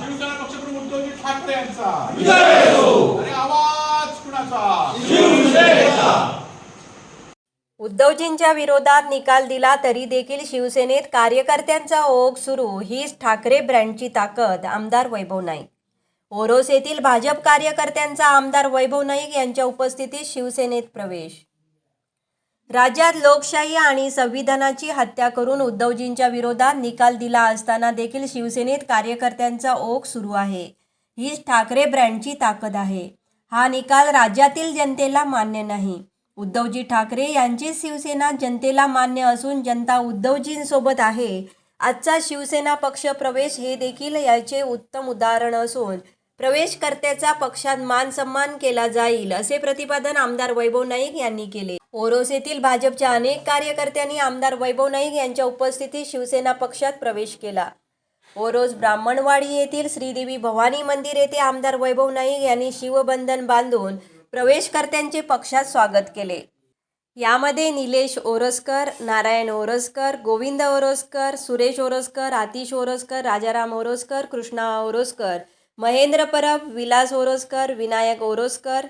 शिवसेना पक्षप्रमुख उद्धवजी ठाकरे यांचा. अरे आवाज कुणाचा? उद्धवजींच्या विरोधात निकाल दिला तरी देखील शिवसेनेत कार्यकर्त्यांचा ओघ सुरू हीच ठाकरे ब्रँडची ताकद आमदार वैभव नाईक. ओरोस येथील भाजप कार्यकर्त्यांचा आमदार वैभव नाईक यांच्या उपस्थितीत शिवसेनेत प्रवेश. राज्यात लोकशाही आणि संविधानाची हत्या करून उद्धवजींच्या विरोधात निकाल दिला असताना देखील शिवसेनेत कार्यकर्त्यांचा ओघ सुरू आहे. हीच ठाकरे ब्रँडची ताकद आहे. हा निकाल राज्यातील जनतेला मान्य नाही. उद्धवजी ठाकरे यांची शिवसेना जनतेला मान्य असून जनता उद्धवजींसोबत आहे. आजचा शिवसेना पक्ष प्रवेश हे देखील याचे उत्तम उदाहरण असून प्रवेशकर्त्याचा पक्षात मान सन्मान केला जाईल असे प्रतिपादन आमदार वैभव नाईक यांनी केले. ओरोस येथील भाजपच्या अनेक कार्यकर्त्यांनी आमदार वैभव नाईक यांच्या उपस्थितीत शिवसेना पक्षात प्रवेश केला. ओरोस ब्राह्मणवाडी येथील श्रीदेवी भवानी मंदिर येथे आमदार वैभव नाईक यांनी शिवबंधन बांधून प्रवेशकर्त्यांचे पक्षात स्वागत केले. यामध्ये निलेश ओरसकर नारायण ओरसकर गोविंद ओरसकर सुरेश ओरसकर आतिश ओरसकर राजाराम ओरसकर कृष्णा ओरसकर महेंद्र परब विलास ओरोसकर विनायक ओरोसकर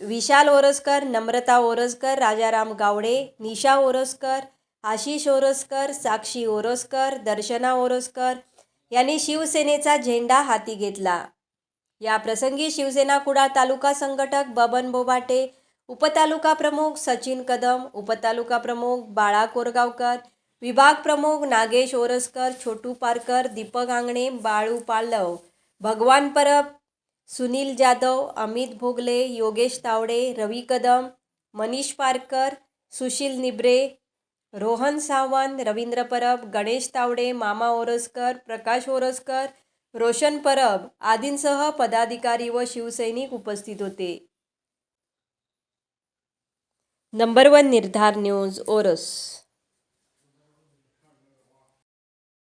विशाल ओरसकर नम्रता ओरसकर राजाराम गावडे निशा ओरसकर आशिष ओरसकर साक्षी ओरसकर दर्शना ओरसकर यांनी शिवसेनेचा झेंडा हाती घेतला. या प्रसंगी शिवसेना कुडाळ तालुका संघटक बबन बोबाटे उपतालुका प्रमुख सचिन कदम उपतालुका प्रमुख बाळा कोरगावकर विभाग प्रमुख नागेश ओरसकर छोटू पारकर दीपक आंगणे बाळू पालव भगवान परब सुनील जाधव अमित भोगले योगेश तावडे रवी कदम मनीष पारकर सुशील निब्रे रोहन सावंत रवींद्र परब गणेश तावडे मामा ओरसकर प्रकाश ओरसकर रोशन परब आदींसह पदाधिकारी व शिवसैनिक उपस्थित होते. नंबर वन निर्धार न्यूज ओरस.